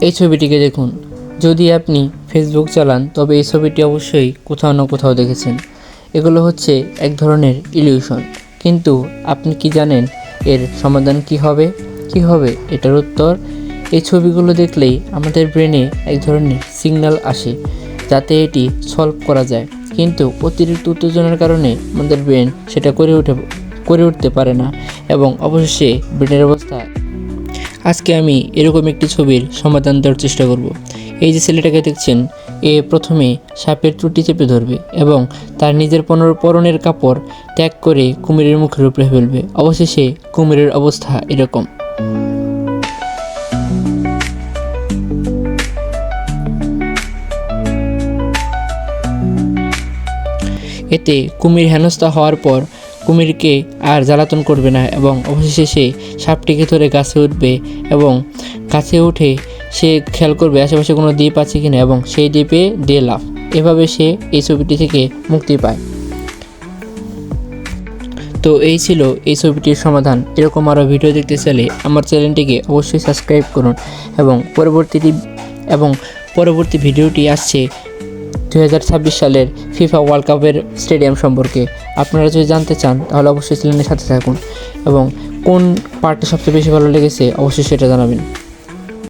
এই ছবিটিকে দেখুন। যদি আপনি ফেসবুক চালান, তবে এই ছবিটি অবশ্যই কোথাও না কোথাও দেখেছেন। এগুলো হচ্ছে এক ধরনের ইলিউশন কিন্তু আপনি কি জানেন এর সমাধান কি হবে? কি হবে? এটার উত্তর, এই ছবিগুলো দেখলেই আমাদের ব্রেনে এক ধরনের সিগন্যাল আসে, যাতে এটি সলভ করা যায়। কিন্তু অতিরিক্ত উত্তেজনার কারণে আমাদের ব্রেন সেটা করে উঠে, করে উঠতে পারে না এবং অবশেষে ব্রেনের অবস্থা আজকে আমি এরকম একটি ছবির সমাধান দেওয়ার চেষ্টা করব। এই যে ছেলেটাকে দেখছেন, এ প্রথমে সাপের ত্রুটি চেপে ধরবে এবং তার নিজের পনেরো পরনের কাপড় ত্যাগ করে কুমিরের মুখের উপরে ফেলবে। অবশেষে কুমিরের অবস্থা এরকম। এতে কুমির হেনস্থা হওয়ার পর কুমিরকে আর জ্বালাতন করবে না এবং অবশেষে সে সাপটিকে ধরে গাছে উঠবে এবং গাছে উঠে সে খেয়াল করবে আশেপাশে কোনো দ্বীপ আছে কিনা এবং সেই দ্বীপে দিয়ে লাভ এভাবে সে এই ছবিটি থেকে মুক্তি পায়। তো এই ছিল এই ছবিটির সমাধান। এরকম আরও ভিডিও দেখতে চাইলে আমার চ্যানেলটিকে অবশ্যই সাবস্ক্রাইব করুন এবং পরবর্তীটি এবং পরবর্তী ভিডিওটি আসছে দু হাজার ছাব্বিশ সালের ফিফা ওয়ার্ল্ড কাপের স্টেডিয়াম সম্পর্কে। আপনারা যদি জানতে চান, তাহলে অবশ্যই চ্যানেলের সাথে থাকুন। এবং কোন পার্টটা সবচেয়ে বেশি ভালো লেগেছে, অবশ্যই সেটা জানাবেন।